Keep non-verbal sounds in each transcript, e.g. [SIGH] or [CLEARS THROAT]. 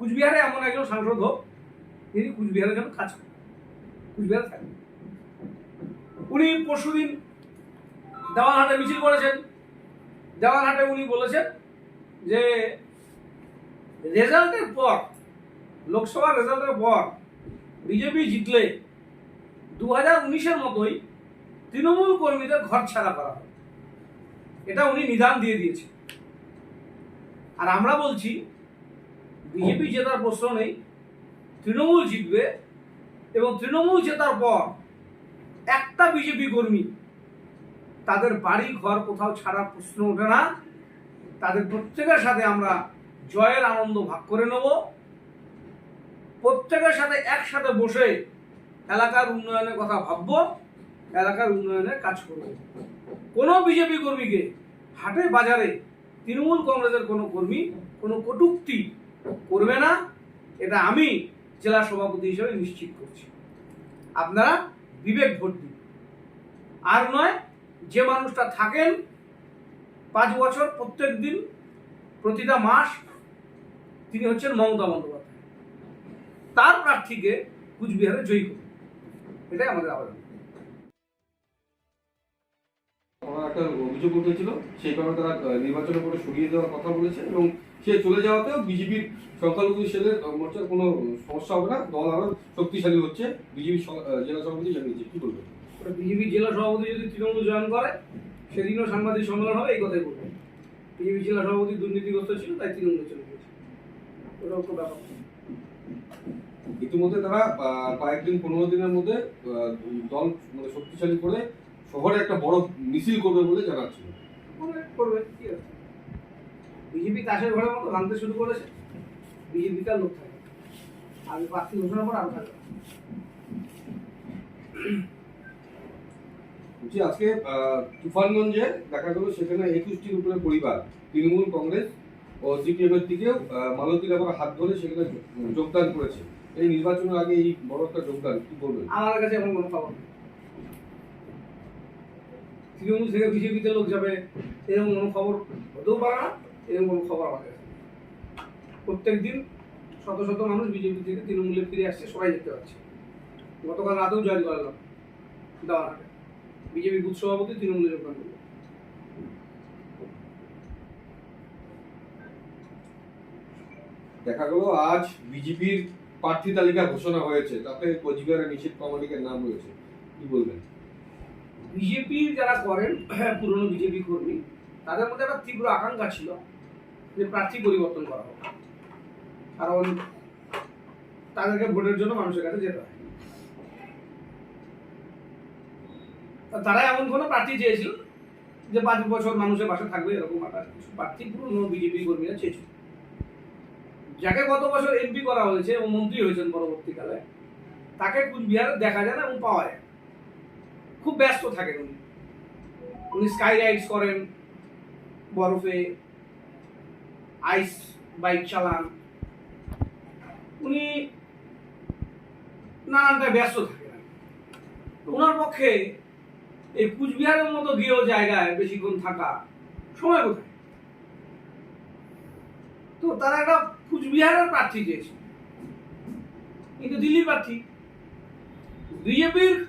কুচবিহারে এমন একজন সাংসদ হোক, যিনি কুচবিহারের জন্য কাজ করেন। কুচবিহারে থাকেন। উনি পরশুদিন দেওয়ানহাটে মিছিল করেছেন। দেওয়ানহাটে উনি বলেছেন যে রেজাল্টের পর, লোকসভা রেজাল্টের পর বিজেপি জিতলে দু হাজার উনিশের মতোই তৃণমূল কর্মীদের ঘর ছাড়া করা হবে। এটা উনি নিদান দিয়ে দিয়েছেন। আর আমরা বলছি বিজেপি জেতার প্রশ্ন নেই। তৃণমূল জিতবে এবং তৃণমূল জেতার পর একটা বিজেপি কর্মী তাদের বাড়ি, ঘর কোথাও ছাড়ার প্রশ্ন ওঠে না। তাদের প্রত্যেকের সাথে আমরা জয়ের আনন্দ ভাগ করে নেব। প্রত্যেকের সাথে একসাথে বসে এলাকার উন্নয়নের কথা ভাববো, এলাকার উন্নয়নের কাজ করব। কোনো বিজেপি কর্মীকে হাটে বাজারে তৃণমূল কংগ্রেসের কোনো কর্মী, কোনো কটূক্তি করবে না, এটা আমি জেলা সভাপতি হিসেবে নিশ্চিত করছি। আপনারা বিবেক ভোট দিন আর নয়, যে মানুষটা থাকেন, পাঁচ বছর প্রত্যেক দিন, প্রতিটা মাস, তিনি হচ্ছেন মমতা বন্দ্যোপাধ্যায়। তার প্রার্থীকে কুচবিহারে জয়ী করুন। এটাই আমাদের আবেদন। ওনার একটা অভিযোগ উঠেছিল সেই কারণে তারা নির্বাচনের পরে সরিয়ে দেওয়ার কথা বলেছে এবং সে চলে যাওয়াতেও বিজেপির সংখ্যালঘু সেলের মোর্চার কোনো সমস্যা হবে না দল আরও শক্তিশালী হচ্ছে বিজেপি জেলা সভাপতি জানিয়েছে কি বলবেন? ওটা বিজেপি জেলা সভাপতি যদি তৃণমূল জয়েন করে সেদিনও সাংবাদিক সম্মেলন হবে এই কথাই বলবেন বিজেপি জেলা সভাপতি দুর্নীতিগ্রস্ত ছিল তাই তৃণমূলে চলে গেছে। ওটাও ব্যাপার। ইতিমধ্যে তারা কয়েকদিন পনেরো দিনের মধ্যে দল মানে শক্তিশালী করে শহরে একটা বড় মিছিল করবে বলে জানাচ্ছিল করবে কি আছে? বিজেপি তাসের ঘরের মতো ভাঙতে শুরু করেছে। বিজেপি তার লোক থাকে আগে প্রার্থী ঘোষণার পর আরও থাকবে বলছি আজকে তুফানগঞ্জে দেখা গেল সেখানে একুশটির উপরে পরিবার তৃণমূল কংগ্রেস ও সিপিএম এর দিকেও আহ, মালতীর আবার হাত ধরে সেখানে যোগদান করেছে। এই নির্বাচনের আগে এই বড় একটা যোগদান কি বলবেন? আমার কাছে এখন কোনো খবর নেই। তৃণমূল থেকে বিজেপিতে লোক যাবে, এরকম কোনো খবর হতেও পারে না, এরকম কোনো খবর আমাদের প্রত্যেক দিন শত শত মানুষ বিজেপি থেকে তৃণমূলে ফিরে আসছে, সবাই দেখতে পাচ্ছে। গতকাল রাতেও জয়েন করালাম দেওয়ানহাটে বিজেপি বুথ সভাপতি তৃণমূলে যোগদান করল। দেখা গেল, আজ বিজেপির প্রার্থী তালিকা ঘোষণা হয়েছে, তাতে কোচবিহারে নিষেধ প্রামাণিকের নাম রয়েছে। কি বলবেন? বিজেপির যারা করেন, [CLEARS THROAT] পুরনো বিজেপি কর্মী, তাদের মধ্যে একটা তীব্র আকাঙ্ক্ষা ছিল যে প্রার্থী পরিবর্তন করা হোক। কারণ তাদেরকে ভোটের জন্য মানুষের কাছে যেতে হয়। তারা এমন কোনো প্রার্থী চেয়েছিল যে পাঁচ বছর মানুষের পাশে থাকবে, এরকম একটা কিছু। প্রার্থী পুরনো বিজেপি কর্মীরা চেয়েছিল। যাকে গত বছর এমপি করা হয়েছে এবং মন্ত্রী হয়েছেন পরবর্তীকালে, তাকে কুচবিহারে দেখা যায় না এবং পাওয়া যায়। খুব ব্যস্ত থাকেন উনি। উনি স্কাই রাইডস করেন, বরফে আইস বাইক চালান। উনি নানানটায় ব্যস্ত থাকেন। ওনার পক্ষে এই কুচবিহারের মতো গৃহ জায়গায় বেশিক্ষণ থাকা সময় কোথায়? তো তারা একটা কুচবিহারের প্রার্থী চেয়েছে। কিন্তু দিল্লির প্রার্থী। বিজেপির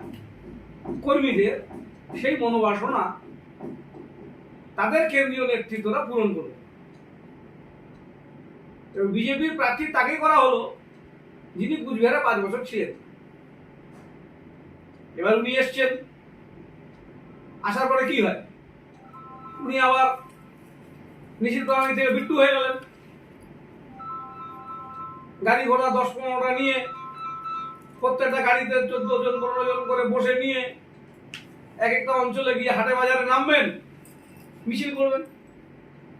কর্মীদের সেই মনোবাসনা তাদের কেন্দ্রীয় নেতৃত্বরা পূরণ করবে। বিজেপির প্রার্থী তাকে করা হলো, যিনি কুচবিহারে পাঁচ বছর ছিলেন। এবার উনি এসছেন, আসার পরে কি হয়? উনি আবার নিশ্চিত প্রামাণিক থেকে বিট্টু হয়ে গেলেন। গাড়ি ঘোড়া দশ পনেরোটা নিয়ে, প্রত্যেকটা গাড়িতে চোদ্দ জন, পনেরো জন করে বসে নিয়ে এক একটা অঞ্চলে গিয়ে হাটে বাজারে নামবেন, মিছিল করবেন,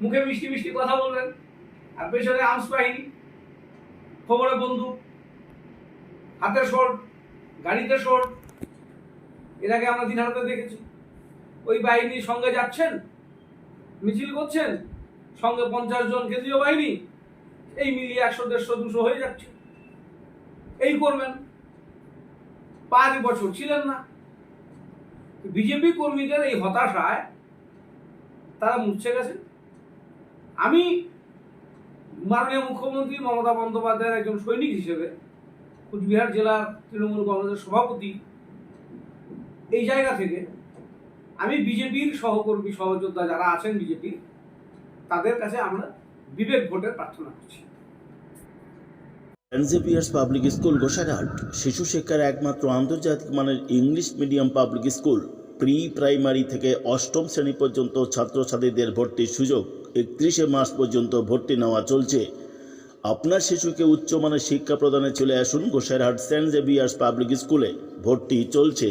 মুখে মিষ্টি মিষ্টি কথা বলবেন, আর পেছনে আর্মস বাহিনী খবরে বন্দুক হাতে শোট গাড়িতে শোট এর আগে আমরা দিনহাটাতে দেখেছি। ওই বাহিনীর সঙ্গে যাচ্ছেন, মিছিল করছেন, সঙ্গে পঞ্চাশ জন কেন্দ্রীয় বাহিনী, এই মিলিয়ে একশো, দেড়শো, দুশো হয়ে যাচ্ছে। এই করবেন। পাঁচ বছর ছিলেন না। বিজেপি কর্মীদের এই হতাশায় তারা মুছে গেছে। আমি মাননীয় মুখ্যমন্ত্রী মমতা বন্দ্যোপাধ্যায়ের একজন সৈনিক হিসেবে কুচবিহার জেলার তৃণমূল কংগ্রেসের সভাপতি এই জায়গা থেকে আমি বিজেপির সহকর্মী, সহযোদ্ধা যারা আছেন বিজেপির, তাদের কাছে আমরা বিবেক ভোটের প্রার্থনা করছি। এনজেপিয়ার্স পাবলিক স্কুল গোসাঘাট শিশু শিক্ষার একমাত্র আন্তর্জাতিক মানের English medium public school pre primary থেকে অষ্টম শ্রেণি পর্যন্ত ছাত্রছাত্রীদের ভর্তির সুযোগ একত্রিশে মার্চ পর্যন্ত ভর্তি নেওয়া চলছে। আপনার শিশুকে উচ্চমানের শিক্ষা প্রদানে চলে আসুন গোসাইরহাট সেন্ট জেভিয়ার্স পাবলিক স্কুলে। ভর্তি চলছে।